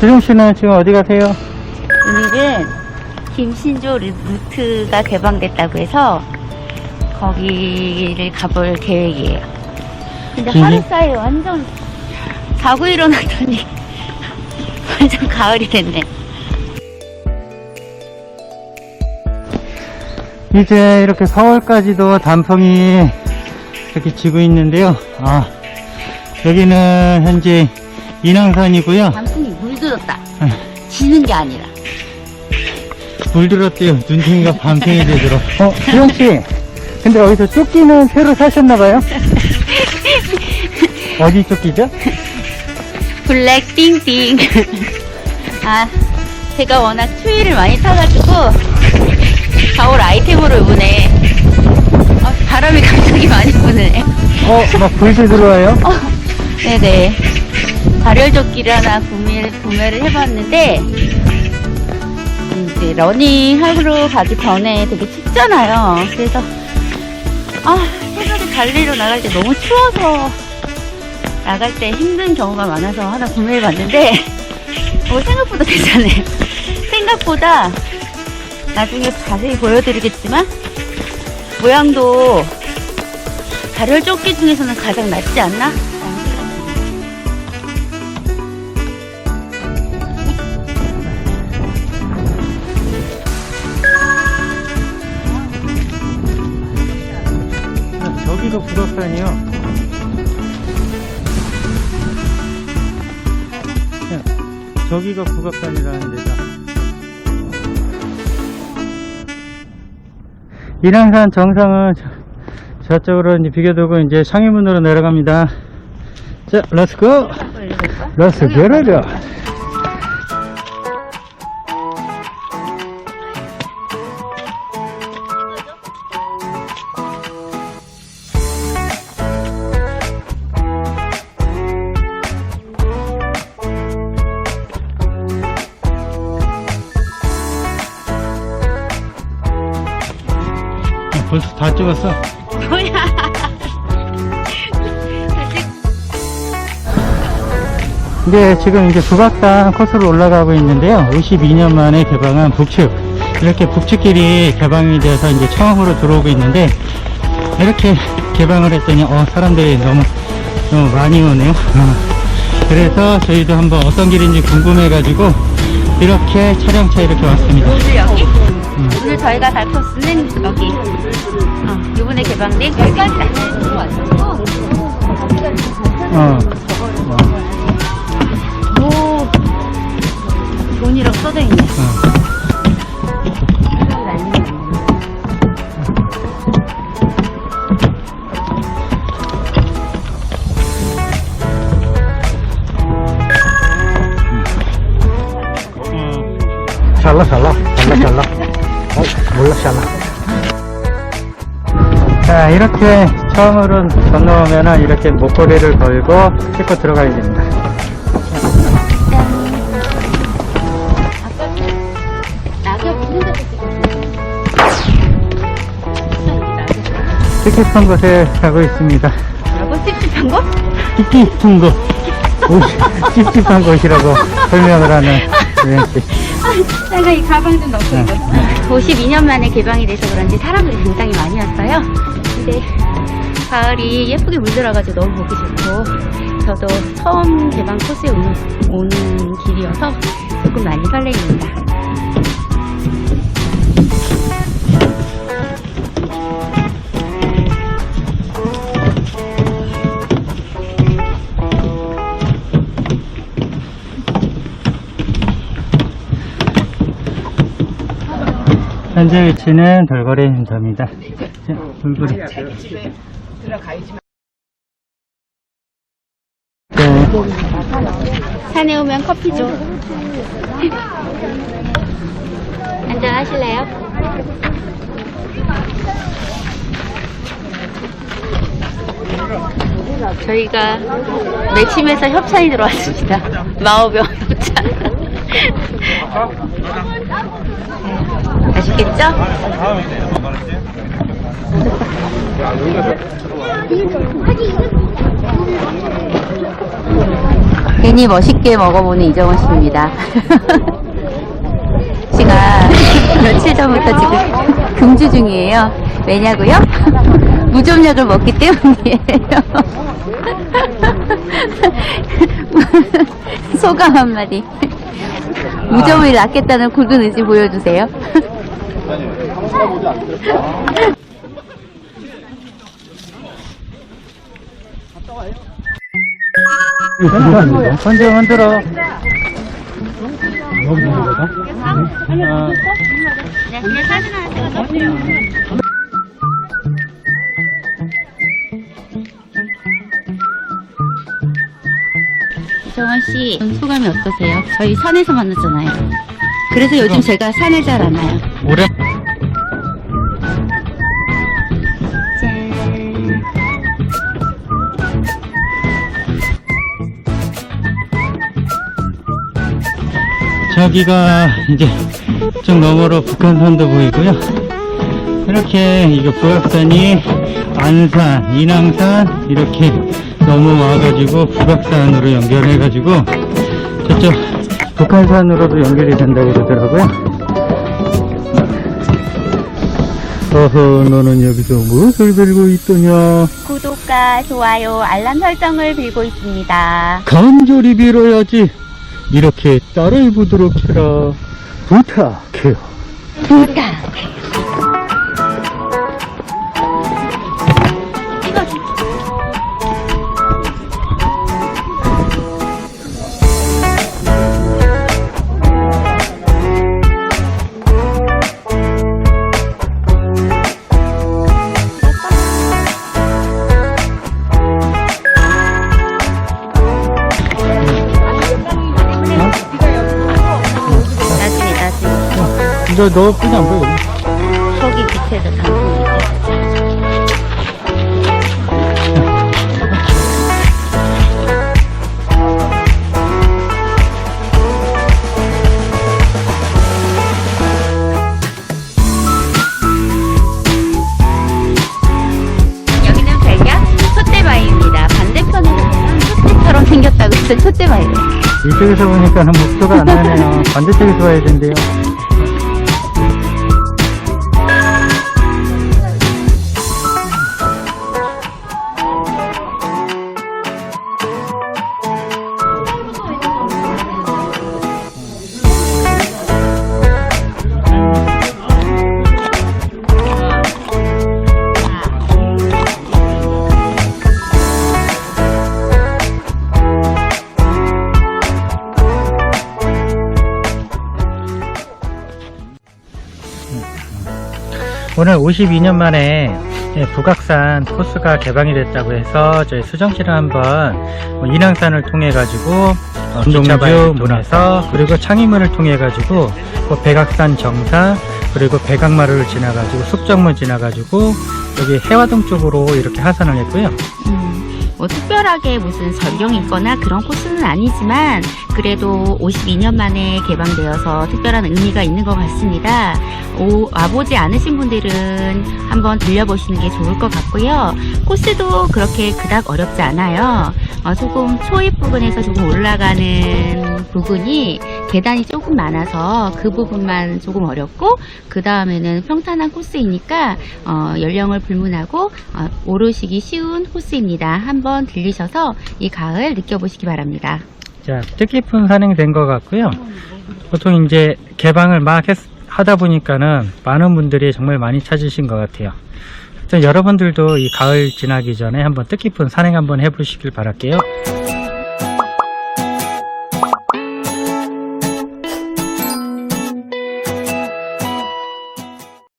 주정 씨는 지금 어디 가세요? 오늘은 김신조 루트가 개방됐다고 해서 거기를 가볼 계획이에요. 근데 김신- 하루 사이에 완전 자고 일어났더니 완전 가을이 됐네. 이제 이렇게 서울까지도 단풍이 이렇게 지고 있는데요. 아, 여기는 현재 인왕산이고요. 단풍이 물들었다. 네. 지는 게 아니라. 물들었대요. 눈탱이가 밤탱이 되도록. 어, 주영 씨. 근데 어디서 조끼는 새로 사셨나 봐요? 어디 조끼죠? 블랙 띵띵. 아, 제가 워낙 추위를 많이 타가지고 겨울 아이템으로 이번에 아, 바람이 갑자기 많이 부네. 어, 막 불새 들어와요? 어, 네네. 발열조끼를 하나 구매, 구매를 해봤는데, 이제 러닝 하러 가기 전에 되게 춥잖아요. 그래서, 아, 새벽에 달리러 나갈 때 너무 추워서 나갈 때 힘든 경우가 많아서 하나 구매해봤는데, 어, 생각보다 괜찮아요. 생각보다 나중에 자세히 보여드리겠지만, 모양도 발열 조끼 중에서는 가장 낫지 않나? 북악산이요. 네, 저기가 북악산이라는 데다. 인왕산 정상은 저, 저쪽으로 이제 비교도고 이제 상위문으로 내려갑니다. 자, 렛츠고! 렛츠 게 찍었어. 뭐야? 네, 지금 이제 북악산 코스로 올라가고 있는데요. 52년 만에 개방한 북측. 이렇게 북측길이 개방이 돼서 이제 처음으로 들어오고 있는데, 이렇게 개방을 했더니, 어, 사람들이 너무, 너무 많이 오네요. 어. 그래서 저희도 한번 어떤 길인지 궁금해가지고, 이렇게 차량차 이렇게 왔습니다. 여기? 오늘 저희가 갈 코스는 여기. 어, 이번에 개방된 여기입니다. 어. 오, 돈이라고 써져 있네. 어. 자 이렇게 처음으로 건너오면은 이렇게 목걸이를 걸고 싣고 들어가야 됩니다. 찝찝한 곳에 가고 있습니다 라고 찝찝한 거? 찝찝한 곳 오, 찝찝한 곳이라고 설명을 하는 유행씨 내가 이 가방 좀 넣고 네. 있어. 52년 만에 개방이 돼서 그런지 사람들이 굉장히 많이 왔어요. 근데 가을이 예쁘게 물들어가지고 너무 보기 좋고 저도 처음 개방 코스에 오는, 오는 길이어서 조금 많이 설레입니다. 현재 위치는 행사입니다 자, 돌고래 네, 산에 오면 커피 줘. 한잔 하실래요? 저희가 매침에서 협찬이 들어왔습니다. 마오병 협찬. 네, 아시겠죠? 괜히 멋있게 먹어보는 이정원 씨입니다. 제가 며칠 전부터 지금 금주 중이에요. 왜냐고요? 무좀약을 먹기 때문이에요. 소감 한마디. 무좀을 낳겠다는 굳은 의지 보여주세요. 먼저 흔들어. 네, 그냥 사진 하나 찍어주세요. 이정원 씨, 소감이 어떠세요? 저희 산에서 만났잖아요. 그래서 요즘 제가 산을 잘 안 와요. 오래 저기가 이제 좀 너머로 북한산도 보이고요. 이렇게 이거 북악산이 안산, 인왕산 이렇게 넘어와가지고 북악산으로 연결해가지고 저쪽 북한산으로도 연결이 된다고 그러더라고요. 어허 너는 여기서 무엇을 들고 있더냐 구독과 좋아요, 알람 설정을 빌고 있습니다. 간절히 빌어야지 이렇게 딸을 보도록 해라. 부탁해요. 부탁. 나중 너, 너 그냥 안 보여 저기 밑에도 단풍이 있어요. 여기는 백야 촛대바위입니다. 반대편에서 보면 촛대처럼 생겼다고 해서 촛대바위예요. 이쪽에서 보니까는 목표가 안 나네요 반대쪽에서 봐야 된대요 오늘 52년 만에 예, 북악산 코스가 개방이 됐다고 해서 저희 수정시를 한번 뭐 인왕산을 통해 가지고 운동주 문에서 그리고 창의문을 통해 가지고 뭐 백악산 정상 그리고 백악마루를 지나 가지고 숙정문 지나 가지고 여기 해화동 쪽으로 이렇게 하산을 했고요. 음, 뭐 특별하게 무슨 전경이 있거나 그런 코스는 아니지만 그래도 52년 만에 개방되어서 특별한 의미가 있는 것 같습니다. 오, 와보지 않으신 분들은 한번 들려보시는 게 좋을 것 같고요. 코스도 그렇게 그닥 어렵지 않아요. 어, 조금 초입 부분에서 조금 올라가는 부분이 계단이 조금 많아서 그 부분만 조금 어렵고 그 다음에는 평탄한 코스이니까 어, 연령을 불문하고 어, 오르시기 쉬운 코스입니다. 한번 들리셔서 이 가을 느껴보시기 바랍니다. 자, 뜻깊은 산행이 된것 같고요. 보통 이제 개방을 막 했- 하다 보니까는 많은 분들이 정말 많이 찾으신 것 같아요. 여러분들도 이 가을 지나기 전에 한번 뜻깊은 산행 한번 해보시길 바랄게요.